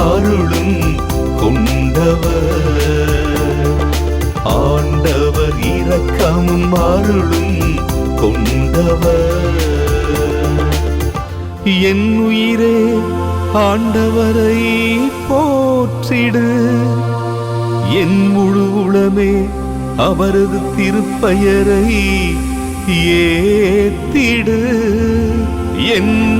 அருளும் கொண்டவர். ஆண்டவர் இரக்கமும் அருளும் கொண்டவர். என் உயிரே ஆண்டவரை போற்றிடு. என் முழு உளமே அவரது திருப்பெயரை ஏத்திடு. என்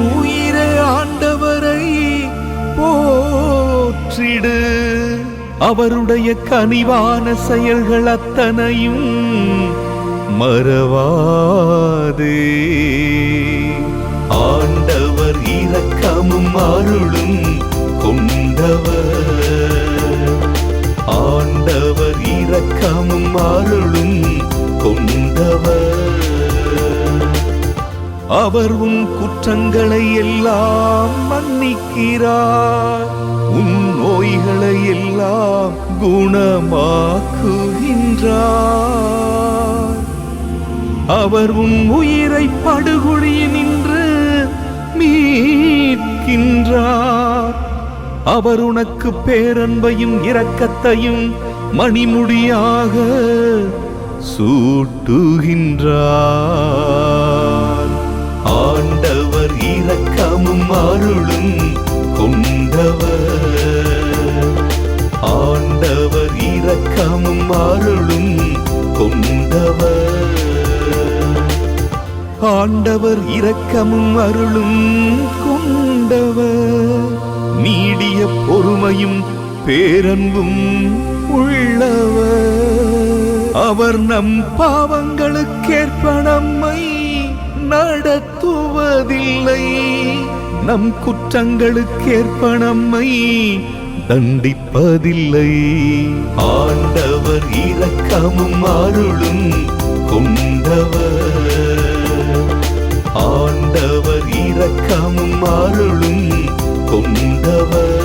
அவருடைய கனிவான செயல்கள் அத்தனையும் மறவாதே. ஆண்டவர் இரக்கமும் அருளும் கொண்டவர். ஆண்டவர் இரக்கமும் அருளும் கொண்டவர். அவர் உன் குற்றங்களை எல்லாம் மன்னிக்கிறார். நோய்களை எல்லாம் குணமாக்குகின்றார். அவர் உன் உயிரை படுகொழியினின்று மீட்கின்றார். அவர் உனக்கு பேரன்பையும் இரக்கத்தையும் மணிமுடியாக சூட்டுகின்றார். ஆண்டவர் இரக்கமும் அருளும் கொண்டவர். ஆண்டவர் இரக்கமும் அருளும் கொண்டவர். ஆண்டவர் இரக்கமும் அருளும் கொண்டவர். நீடிய பொறுமையும் பேரன்பும் உள்ளவர். அவர் நம் பாவங்களுக்கேற்ப நம்மை நடத்துவதில்லை. நம் குற்றங்களுக்கேற்ப நம்மை தண்டிப்பதில்லை ஆண்டவர் இரக்கமும் அருளும் கொண்டவர். ஆண்டவர் இரக்கமும் அருளும் கொண்டவர்.